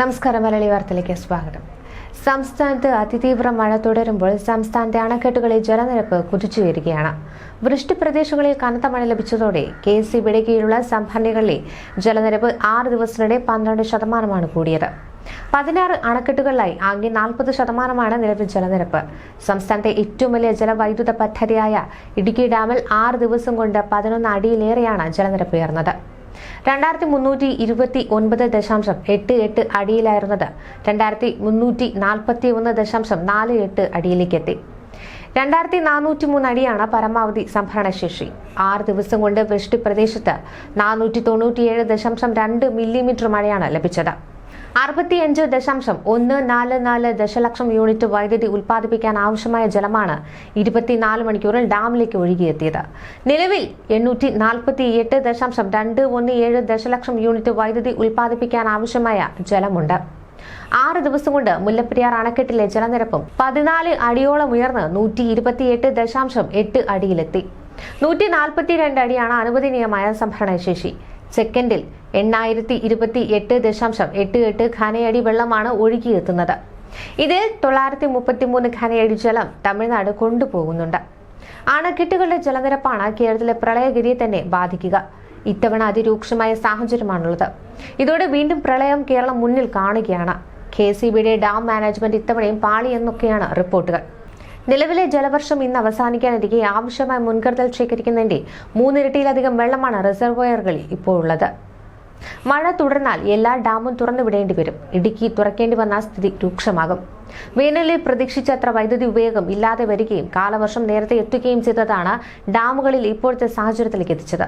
നമസ്കാരം മലയാളി വാർത്തയിലേക്ക് സ്വാഗതം. സംസ്ഥാനത്ത് അതിതീവ്ര മഴ തുടരുമ്പോൾ സംസ്ഥാനത്തെ അണക്കെട്ടുകളിൽ ജലനിരപ്പ് കുതിച്ചുയരുകയാണ് വൃഷ്ടി പ്രദേശങ്ങളിൽ കനത്ത മഴ ലഭിച്ചതോടെ കെ എസ് സിബിയുടെ കീഴിലുള്ള സംഭരണികളിലെ ജലനിരപ്പ് ആറ് ദിവസത്തിനിടെ പന്ത്രണ്ട് ശതമാനമാണ് കൂടിയത്. പതിനാറ് അണക്കെട്ടുകളിലായി ആകെ നാൽപ്പത് ശതമാനമാണ് നിലവിൽ ജലനിരപ്പ്. സംസ്ഥാനത്തെ ഏറ്റവും വലിയ ജലവൈദ്യുത പദ്ധതിയായ ഇടുക്കി ഡാമിൽ ആറ് ദിവസം കൊണ്ട് പതിനൊന്ന് അടിയിലേറെയാണ് ജലനിരപ്പ് ഉയർന്നത്. രണ്ടായിരത്തി മുന്നൂറ്റി ഇരുപത്തി ഒൻപത് ദശാംശം എട്ട് എട്ട് അടിയിലായിരുന്നത്. രണ്ടായിരത്തി മുന്നൂറ്റി നാൽപ്പത്തി ഒന്ന് ദശാംശം നാല് എട്ട് അടിയിലേക്ക് എത്തി രണ്ടായിരത്തി നാനൂറ്റി മൂന്ന് അടിയാണ് പരമാവധി സംഭരണശേഷി. ആറ് ദിവസം കൊണ്ട് വൃഷ്ടി പ്രദേശത്ത് നാനൂറ്റി തൊണ്ണൂറ്റിയേഴ് ദശാംശം രണ്ട് മില്ലിമീറ്റർ മഴയാണ് ലഭിച്ചത്. അറുപത്തിയഞ്ച് ദശാംശം ഒന്ന് നാല് നാല് ദശലക്ഷം യൂണിറ്റ് വൈദ്യുതി ഉൽപ്പാദിപ്പിക്കാൻ ആവശ്യമായ ജലമാണ് ഇരുപത്തിനാല് മണിക്കൂറിൽ ഡാമിലേക്ക് ഒഴുകിയെത്തിയത്. നിലവിൽ എണ്ണൂറ്റി നാൽപ്പത്തി എട്ട് ദശാംശം രണ്ട് ഒന്ന് ഏഴ് ദശലക്ഷം യൂണിറ്റ് വൈദ്യുതി ഉൽപ്പാദിപ്പിക്കാൻ ആവശ്യമായ ജലമുണ്ട്. ആറ് ദിവസം കൊണ്ട് മുല്ലപ്പെരിയാർ അണക്കെട്ടിലെ ജലനിരപ്പും പതിനാല് അടിയോളം ഉയർന്ന് നൂറ്റി ഇരുപത്തിയെട്ട് ദശാംശം എട്ട് അടിയിലെത്തി. നൂറ്റി നാൽപ്പത്തിരണ്ട് അടിയാണ് അനുവദനീയമായ സംഭരണശേഷി. സെക്കൻഡിൽ എണ്ണായിരത്തി ഇരുപത്തി എട്ട് ദശാംശം എട്ട് എട്ട് ഖനയടി വെള്ളമാണ് ഒഴുകിയെത്തുന്നത്. ഇതിൽ തൊള്ളായിരത്തി മുപ്പത്തി മൂന്ന് ഖനയടി ജലം തമിഴ്നാട് കൊണ്ടുപോകുന്നുണ്ട്. അണക്കെട്ടുകളുടെ ജലനിരപ്പാണ് കേരളത്തിലെ പ്രളയഗതിയെ തന്നെ ബാധിക്കുക. ഇത്തവണ അതിരൂക്ഷമായ സാഹചര്യമാണുള്ളത്. ഇതോടെ വീണ്ടും പ്രളയം കേരളം മുന്നിൽ കാണുകയാണ്. കെ സി ബിയുടെ ഡാം മാനേജ്മെന്റ് ഇത്തവണയും പാളി എന്നൊക്കെയാണ് റിപ്പോർട്ടുകൾ. നിലവിലെ ജലവർഷം ഇന്ന് അവസാനിക്കാനിരിക്കെ ആവശ്യമായ മുൻകരുതൽ ശേഖരിക്കുന്നതിന്റെ മൂന്നിരട്ടിയിലധികം വെള്ളമാണ് റിസർവോയറുകളിൽ ഇപ്പോൾ ഉള്ളത് മഴ തുടർന്നാൽ എല്ലാ ഡാമും തുറന്നുവിടേണ്ടി വരും. ഇടുക്കി തുറക്കേണ്ടി വന്ന സ്ഥിതി രൂക്ഷമാകും. വേനലിൽ പ്രതീക്ഷിച്ചത്ര വൈദ്യുതി ഉപയോഗം ഇല്ലാതെ വരികയും കാലവർഷം നേരത്തെ എത്തുകയും ചെയ്തതാണ് ഡാമുകളിൽ ഇപ്പോഴത്തെ സാഹചര്യത്തിലേക്ക് എത്തിച്ചത്.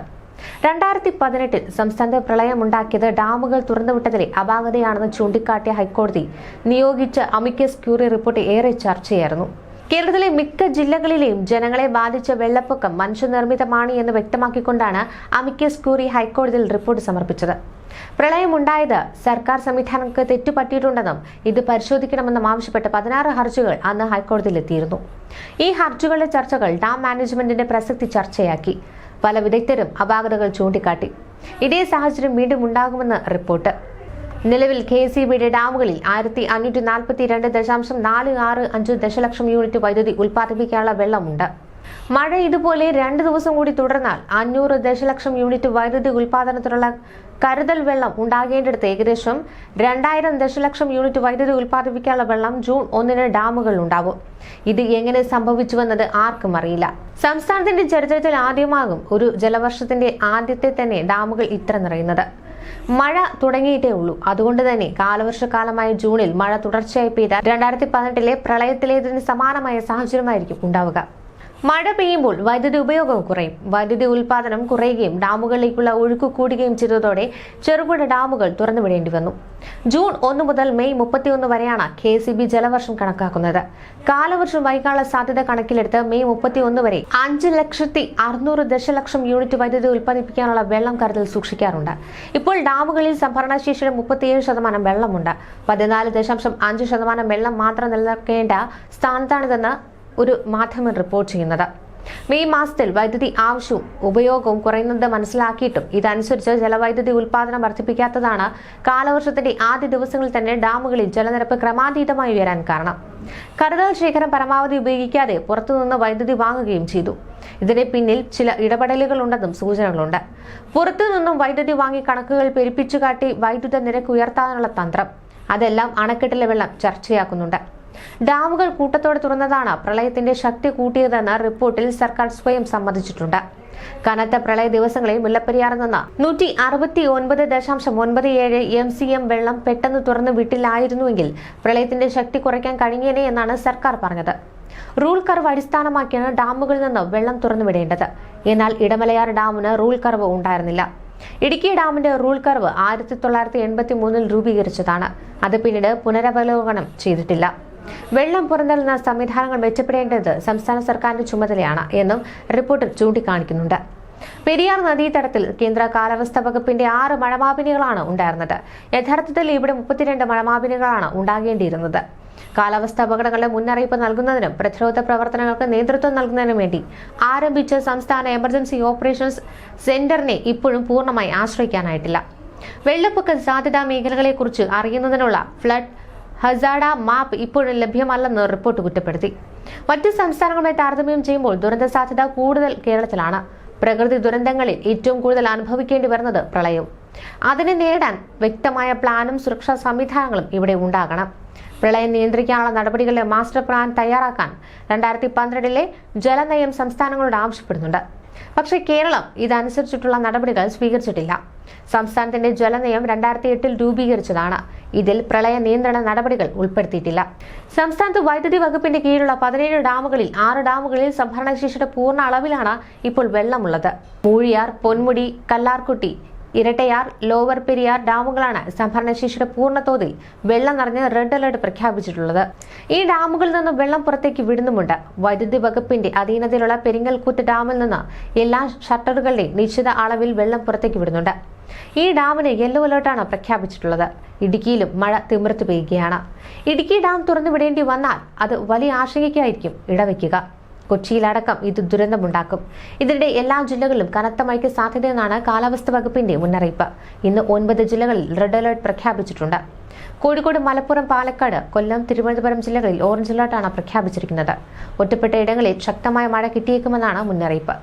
രണ്ടായിരത്തി പതിനെട്ടിൽ സംസ്ഥാനത്ത് പ്രളയമുണ്ടാക്കിയത് ഡാമുകൾ തുറന്നുവിട്ടതിലെ അപാകതയാണെന്ന് ചൂണ്ടിക്കാട്ടിയ ഹൈക്കോടതി നിയോഗിച്ച അമിക്കസ് ക്യൂറി റിപ്പോർട്ട് ഏറെ ചർച്ചയായിരുന്നു. കേരളത്തിലെ മിക്ക ജില്ലകളിലെയും ജനങ്ങളെ ബാധിച്ച വെള്ളപ്പൊക്കം മനുഷ്യനിർമ്മിതമാണ് എന്ന് വ്യക്തമാക്കിക്കൊണ്ടാണ് അമിക്കസ് ക്യൂറി ഹൈക്കോടതിയിൽ റിപ്പോർട്ട് സമർപ്പിച്ചത്. പ്രളയമുണ്ടായത് സർക്കാർ സംവിധാനങ്ങൾക്ക് തെറ്റുപറ്റിയിട്ടുണ്ടെന്നും ഇത് പരിശോധിക്കണമെന്നും ആവശ്യപ്പെട്ട് പതിനാറ് ഹർജികൾ അന്ന് ഹൈക്കോടതിയിലെത്തിയിരുന്നു. ഈ ഹർജികളുടെ ചർച്ചകൾ ഡാം മാനേജ്മെന്റിന്റെ പ്രസക്തി ചർച്ചയാക്കി. പല വിദഗ്ധരും അപാകതകൾ ചൂണ്ടിക്കാട്ടി. ഇതേ സാഹചര്യം വീണ്ടും ഉണ്ടാകുമെന്ന് റിപ്പോർട്ട്. നിലവിൽ കെ ഇ ബിയുടെ ഡാമുകളിൽ ആയിരത്തി അഞ്ഞൂറ്റി നാൽപ്പത്തി രണ്ട് ദശാംശം നാല് ആറ് അഞ്ച് ദശലക്ഷം യൂണിറ്റ് വൈദ്യുതി ഉൽപ്പാദിപ്പിക്കാനുള്ള വെള്ളമുണ്ട്. മഴ ഇതുപോലെ രണ്ട് ദിവസം കൂടി തുടർന്നാൽ അഞ്ഞൂറ് ദശലക്ഷം യൂണിറ്റ് വൈദ്യുതി ഉൽപ്പാദനത്തിനുള്ള കരുതൽ വെള്ളം ഉണ്ടാകേണ്ടിടത്ത് ഏകദേശം രണ്ടായിരം ദശലക്ഷം യൂണിറ്റ് വൈദ്യുതി ഉൽപ്പാദിപ്പിക്കാനുള്ള വെള്ളം ജൂൺ ഒന്നിന് ഡാമുകളിൽ ഉണ്ടാവും. ഇത് എങ്ങനെ സംഭവിച്ചുവെന്നത് ആർക്കും അറിയില്ല. സംസ്ഥാനത്തിന്റെ ചരിത്രത്തിൽ ആദ്യമാകും ഒരു ജലവർഷത്തിന്റെ ആദ്യത്തെ തന്നെ ഡാമുകൾ ഇത്ര നിറയുന്നത്. മഴ തുടങ്ങിയിട്ടേ ഉള്ളൂ. അതുകൊണ്ട് തന്നെ കാലവർഷക്കാലമായ ജൂണിൽ മഴ തുടർച്ചയായി പെയ്ത രണ്ടായിരത്തി പതിനെട്ടിലെ പ്രളയത്തിലേതിന് സമാനമായ സാഹചര്യമായിരിക്കും ഉണ്ടാവുക. മഴ പെയ്യുമ്പോൾ വൈദ്യുതി ഉപയോഗം കുറയും. വൈദ്യുതി ഉൽപാദനം കുറയുകയും ഡാമുകളിലേക്കുള്ള ഒഴുക്ക് കൂടുകയും ചെയ്തതോടെ ചെറുപുഴ ഡാമുകൾ തുറന്നുവിടേണ്ടി വന്നു. ജൂൺ ഒന്ന് മുതൽ മെയ് മുപ്പത്തിയൊന്ന് വരെയാണ് കെ സി ബി ജലവർഷം കണക്കാക്കുന്നത്. കാലവർഷം വൈകാനുള്ള സാധ്യത കണക്കിലെടുത്ത് മെയ് മുപ്പത്തിയൊന്ന് വരെ അഞ്ച് ലക്ഷത്തി അറുന്നൂറ് ദശലക്ഷം യൂണിറ്റ് വൈദ്യുതി ഉൽപ്പാദിപ്പിക്കാനുള്ള വെള്ളം കരുതൽ സൂക്ഷിക്കാറുണ്ട്. ഇപ്പോൾ ഡാമുകളിൽ സംഭരണശേഷിയുടെ മുപ്പത്തിയേഴ് ശതമാനം വെള്ളമുണ്ട്. പതിനാല് ദശാംശം അഞ്ച് ശതമാനം വെള്ളം മാത്രം നിലനിർത്തേണ്ട സ്ഥാനത്താണിതെന്ന് ഒരു മാധ്യമം റിപ്പോർട്ട് ചെയ്യുന്നത്. മെയ് മാസത്തിൽ വൈദ്യുതി ആവശ്യവും ഉപയോഗവും കുറയുന്നത് മനസ്സിലാക്കിയിട്ടും ഇതനുസരിച്ച് ജലവൈദ്യുതി ഉൽപാദനം വർദ്ധിപ്പിക്കാത്തതാണ് കാലവർഷത്തിന്റെ ആദ്യ ദിവസങ്ങളിൽ തന്നെ ഡാമുകളിൽ ജലനിരപ്പ് ക്രമാതീതമായി ഉയരാൻ കാരണം. കരുതൽ ശേഖരം പരമാവധി ഉപയോഗിക്കാതെ പുറത്തുനിന്ന് വൈദ്യുതി വാങ്ങുകയും ചെയ്തു. ഇതിന് പിന്നിൽ ചില ഇടപെടലുകൾ ഉണ്ടെന്നും സൂചനകളുണ്ട്. പുറത്തുനിന്നും വൈദ്യുതി വാങ്ങി കണക്കുകൾ പെരുപ്പിച്ചു കാട്ടി വൈദ്യുത നിരക്ക് ഉയർത്താനുള്ള തന്ത്രം. അതെല്ലാം അണക്കെട്ടിലെ വെള്ളം ചർച്ചയാക്കുന്നുണ്ട്. ഡാമുകൾ കൂട്ടത്തോടെ തുറന്നതാണ് പ്രളയത്തിന്റെ ശക്തി കൂട്ടിയതെന്ന് റിപ്പോർട്ടിൽ സർക്കാർ സ്വയം സമ്മതിച്ചിട്ടുണ്ട്. കനത്ത പ്രളയ ദിവസങ്ങളിൽ മുല്ലപ്പെരിയാറിൽ നിന്ന് നൂറ്റി അറുപത്തി ഒൻപത് ദശാംശം ഒൻപത് ഏഴ് എം സി എം വെള്ളം പെട്ടെന്ന് തുറന്നു വിട്ടിലായിരുന്നുവെങ്കിൽ പ്രളയത്തിന്റെ ശക്തി കുറയ്ക്കാൻ കഴിഞ്ഞേനെ എന്നാണ് സർക്കാർ പറഞ്ഞത്. റൂൾ കർവ് അടിസ്ഥാനമാക്കിയാണ് ഡാമുകളിൽ നിന്ന് വെള്ളം തുറന്നുവിടേണ്ടത് എന്നാൽ ഇടമലയാർ ഡാമിന് റൂൾ കർവ് ഉണ്ടായിരുന്നില്ല. ഇടുക്കി ഡാമിന്റെ റൂൾ കർവ് ആയിരത്തി തൊള്ളായിരത്തി എൺപത്തി മൂന്നിൽ രൂപീകരിച്ചതാണ്. അത് പിന്നീട് പുനരവലോകനം ചെയ്തിട്ടില്ല. വെള്ളം പുറന്തള്ളുന്ന സംവിധാനങ്ങൾ മെച്ചപ്പെടേണ്ടത് സംസ്ഥാന സർക്കാരിന്റെ ചുമതലയാണ് എന്നും റിപ്പോർട്ടിൽ ചൂണ്ടിക്കാണിക്കുന്നുണ്ട്. പെരിയാർ നദീതടത്തിൽ കേന്ദ്ര കാലാവസ്ഥാ വകുപ്പിന്റെ ആറ് മഴമാപിനികളാണ് ഉണ്ടായിരുന്നത്. യഥാർത്ഥത്തിൽ ഇവിടെ മുപ്പത്തിരണ്ട് മഴമാപിനികളാണ് ഉണ്ടാകേണ്ടിയിരുന്നത്. കാലാവസ്ഥാ അപകടങ്ങളുടെ മുന്നറിയിപ്പ് നൽകുന്നതിനും പ്രതിരോധ പ്രവർത്തനങ്ങൾക്ക് നേതൃത്വം നൽകുന്നതിനും വേണ്ടി ആരംഭിച്ച സംസ്ഥാന എമർജൻസി ഓപ്പറേഷൻസ് സെന്ററിനെ ഇപ്പോഴും പൂർണമായി ആശ്രയിക്കാനായിട്ടില്ല. വെള്ളപ്പൊക്ക സാധ്യതാ മേഖലകളെക്കുറിച്ച് അറിയുന്നതിനുള്ള ഫ്ലഡ് ഹസാഡ മാപ്പ് ഇപ്പോഴും ലഭ്യമല്ലെന്ന് റിപ്പോർട്ട് കുറ്റപ്പെടുത്തി. മറ്റ് സംസ്ഥാനങ്ങളുമായി താരതമ്യം ചെയ്യുമ്പോൾ ദുരന്ത സാധ്യത കൂടുതൽ കേരളത്തിലാണ്. പ്രകൃതി ദുരന്തങ്ങളിൽ ഏറ്റവും കൂടുതൽ അനുഭവിക്കേണ്ടി വരുന്നത് പ്രളയവും അതിനെ നേടാൻ വ്യക്തമായ പ്ലാനും സുരക്ഷാ സംവിധാനങ്ങളും ഇവിടെ ഉണ്ടാകണം. പ്രളയം നിയന്ത്രിക്കാനുള്ള നടപടികളുടെ മാസ്റ്റർ പ്ലാൻ തയ്യാറാക്കാൻ രണ്ടായിരത്തി പന്ത്രണ്ടിലെ ജലനയം സംസ്ഥാനങ്ങളോട് ആവശ്യപ്പെടുന്നുണ്ട്. പക്ഷേ കേരളം ഇതനുസരിച്ചിട്ടുള്ള നടപടികൾ സ്വീകരിച്ചിട്ടില്ല. സംസ്ഥാനത്തിന്റെ ജലനയം രണ്ടായിരത്തി എട്ടിൽ രൂപീകരിച്ചതാണ്. ഇതിൽ പ്രളയ നിയന്ത്രണ നടപടികൾ ഉൾപ്പെടുത്തിയിട്ടില്ല. സംസ്ഥാനത്ത് വൈദ്യുതി വകുപ്പിന്റെ കീഴിലുള്ള പതിനേഴ് ഡാമുകളിൽ ആറ് ഡാമുകളിൽ സംഭരണശേഷിയുടെ പൂർണ അളവിലാണ് ഇപ്പോൾ വെള്ളമുള്ളത്. മൂഴിയാർ പൊന്മുടി കല്ലാർകുട്ടി ഇരട്ടയാർ ലോവർ പെരിയാർ ഡാമുകളാണ് സംഭരണശേഷിയുടെ പൂർണതോതിൽ വെള്ളം നിറഞ്ഞ് റെഡ് അലർട്ട് പ്രഖ്യാപിച്ചിട്ടുള്ളത്. ഈ ഡാമുകളിൽ നിന്ന് വെള്ളം പുറത്തേക്ക് വിടുന്നുമുണ്ട്. വൈദ്യുതി വകുപ്പിന്റെ അധീനതയിലുള്ള പെരിങ്ങൽക്കുത്ത് ഡാമിൽ നിന്ന് എല്ലാ ഷട്ടറുകളുടെയും നിശ്ചിത അളവിൽ വെള്ളം പുറത്തേക്ക് വിടുന്നുണ്ട്. ഈ ഡാമിന് യെല്ലോ അലേർട്ടാണ് പ്രഖ്യാപിച്ചിട്ടുള്ളത്. ഇടുക്കിയിലും മഴ തിമിർത്ത് പെയ്യുകയാണ്. ഇടുക്കി ഡാം തുറന്നുവിടേണ്ടി വന്നാൽ അത് വലിയ ആശങ്കയ്ക്കായിരിക്കും ഇടവയ്ക്കുക. കൊച്ചിയിലടക്കം ഇത് ദുരന്തമുണ്ടാക്കും. ഇതിനിടെ എല്ലാ ജില്ലകളിലും കനത്ത മഴയ്ക്ക് സാധ്യതയെന്നാണ് കാലാവസ്ഥാ വകുപ്പിന്റെ മുന്നറിയിപ്പ്. ഇന്ന് ഒൻപത് ജില്ലകളിൽ റെഡ് അലേർട്ട് പ്രഖ്യാപിച്ചിട്ടുണ്ട്. കോഴിക്കോട് മലപ്പുറം പാലക്കാട് കൊല്ലം തിരുവനന്തപുരം ജില്ലകളിൽ ഓറഞ്ച് അലേർട്ടാണ് പ്രഖ്യാപിച്ചിരിക്കുന്നത്. ഒറ്റപ്പെട്ട ഇടങ്ങളിൽ ശക്തമായ മഴ കിട്ടിയേക്കുമെന്നാണ് മുന്നറിയിപ്പ്.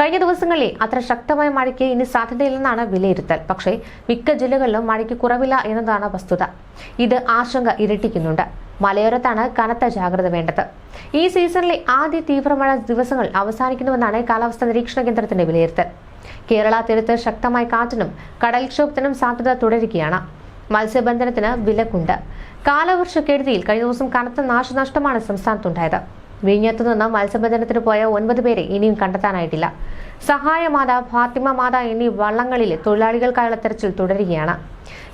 കഴിഞ്ഞ ദിവസങ്ങളിൽ അത്ര ശക്തമായ മഴയ്ക്ക് ഇനി സാധ്യതയില്ലെന്നാണ് വിലയിരുത്തൽ. പക്ഷേ മിക്ക ജില്ലകളിലും മഴയ്ക്ക് കുറവില്ല എന്നതാണ് വസ്തുത. ഇത് ആശങ്ക ഇരട്ടിക്കുന്നുണ്ട്. മലയോരത്താണ് കനത്ത ജാഗ്രത വേണ്ടത്. ഈ സീസണിലെ ആദ്യ തീവ്രമഴ ദിവസങ്ങൾ അവസാനിക്കുന്നുവെന്നാണ് കാലാവസ്ഥാ നിരീക്ഷണ കേന്ദ്രത്തിന്റെ വിലയിരുത്തൽ. കേരള തീരത്ത് ശക്തമായ കാറ്റിനും കടൽക്ഷോഭത്തിനും സാധ്യത തുടരുകയാണ്. മത്സ്യബന്ധനത്തിന് വിലക്കുണ്ട്. കാലവർഷക്കെടുതിയിൽ കഴിഞ്ഞ ദിവസം കനത്ത നാശനഷ്ടമാണ് സംസ്ഥാനത്തുണ്ടായത്. വിഴിഞ്ഞത്തു നിന്ന് മത്സ്യബന്ധനത്തിന് പോയ ഒൻപത് പേരെ ഇനിയും കണ്ടെത്താനായിട്ടില്ല. സഹായമാത ഫാത്തിമ മാത എന്നീ വള്ളങ്ങളിലെ തൊഴിലാളികൾക്കായുള്ള തെരച്ചിൽ തുടരുകയാണ്.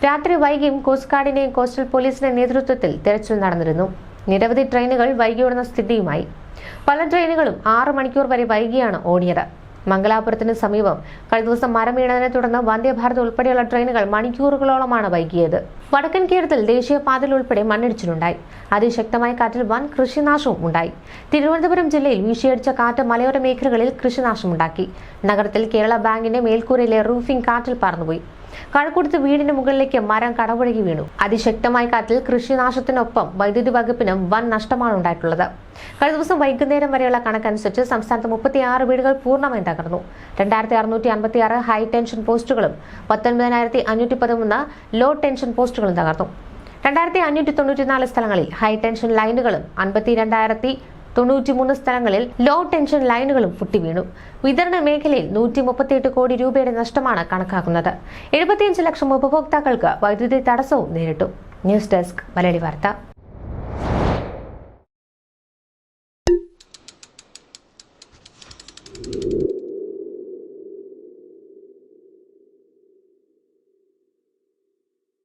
രാത്രി വൈകിയും കോസ്റ്റ് ഗാർഡിന്റെയും കോസ്റ്റൽ പോലീസിന്റെ നേതൃത്വത്തിൽ തെരച്ചിൽ നടന്നിരുന്നു. നിരവധി ട്രെയിനുകൾ വൈകിയോടുന്ന സ്ഥിതിയുമായി. പല ട്രെയിനുകളും ആറ് മണിക്കൂർ വരെ വൈകിയാണ് ഓടിയത്. മംഗലാപുരത്തിന് സമീപം. കഴിഞ്ഞ ദിവസം മരം വീണതിനെ തുടർന്ന് വന്ദേഭാരത് ഉൾപ്പെടെയുള്ള ട്രെയിനുകൾ മണിക്കൂറുകളോളമാണ് വൈകിയത്. വടക്കൻ കേരളത്തിൽ ദേശീയപാതയിൽ ഉൾപ്പെടെ മണ്ണിടിച്ചിലുണ്ടായി. അതിശക്തമായ കാറ്റിൽ വൻ കൃഷിനാശവും ഉണ്ടായി. തിരുവനന്തപുരം ജില്ലയിൽ വീശിയടിച്ച കാറ്റ് മലയോര മേഖലകളിൽ കൃഷിനാശമുണ്ടാക്കി. നഗരത്തിൽ കേരള ബാങ്കിന്റെ മേൽക്കൂരയിലെ റൂഫിംഗ് കാറ്റിൽ പറന്നുപോയി. കഴക്കൂടത്ത് വീടിന് മുകളിലേക്ക് മരം കടപുഴകി വീണു. അതിശക്തമായ കാറ്റിൽ കൃഷിനാശത്തിനൊപ്പം വൈദ്യുതി വകുപ്പിനും വൻ നഷ്ടമാണ് ഉണ്ടായിട്ടുള്ളത്. കഴിഞ്ഞ ദിവസം വൈകുന്നേരം വരെയുള്ള കണക്കനുസരിച്ച് സംസ്ഥാനത്ത് മുപ്പത്തിയാറ് വീടുകൾ പൂർണമായും തകർന്നു. രണ്ടായിരത്തി അറുന്നൂറ്റി അൻപത്തി ആറ് ഹൈ ടെൻഷൻ പോസ്റ്റുകളും പത്തൊൻപതിനായിരത്തി അഞ്ഞൂറ്റി പതിമൂന്ന് ലോ ടെൻഷൻ പോസ്റ്റുകളും തകർന്നു. രണ്ടായിരത്തി അഞ്ഞൂറ്റി തൊണ്ണൂറ്റിനാല് സ്ഥലങ്ങളിൽ ഹൈ ടെൻഷൻ ലൈനുകളും അൻപത്തി രണ്ടായിരത്തി തൊണ്ണൂറ്റിമൂന്ന് സ്ഥലങ്ങളിൽ ലോ ടെൻഷൻ ലൈനുകളും പൊട്ടിവീണു. വിതരണ മേഖലയിൽ നൂറ്റി മുപ്പത്തിയെട്ട് കോടി രൂപയുടെ നഷ്ടമാണ് കണക്കാക്കുന്നത്. എഴുപത്തിയഞ്ച് ലക്ഷം ഉപഭോക്താക്കൾക്ക് വൈദ്യുതി തടസ്സവും നേരിട്ടു. ന്യൂസ് ഡെസ്ക് മലയാളി വാർത്ത.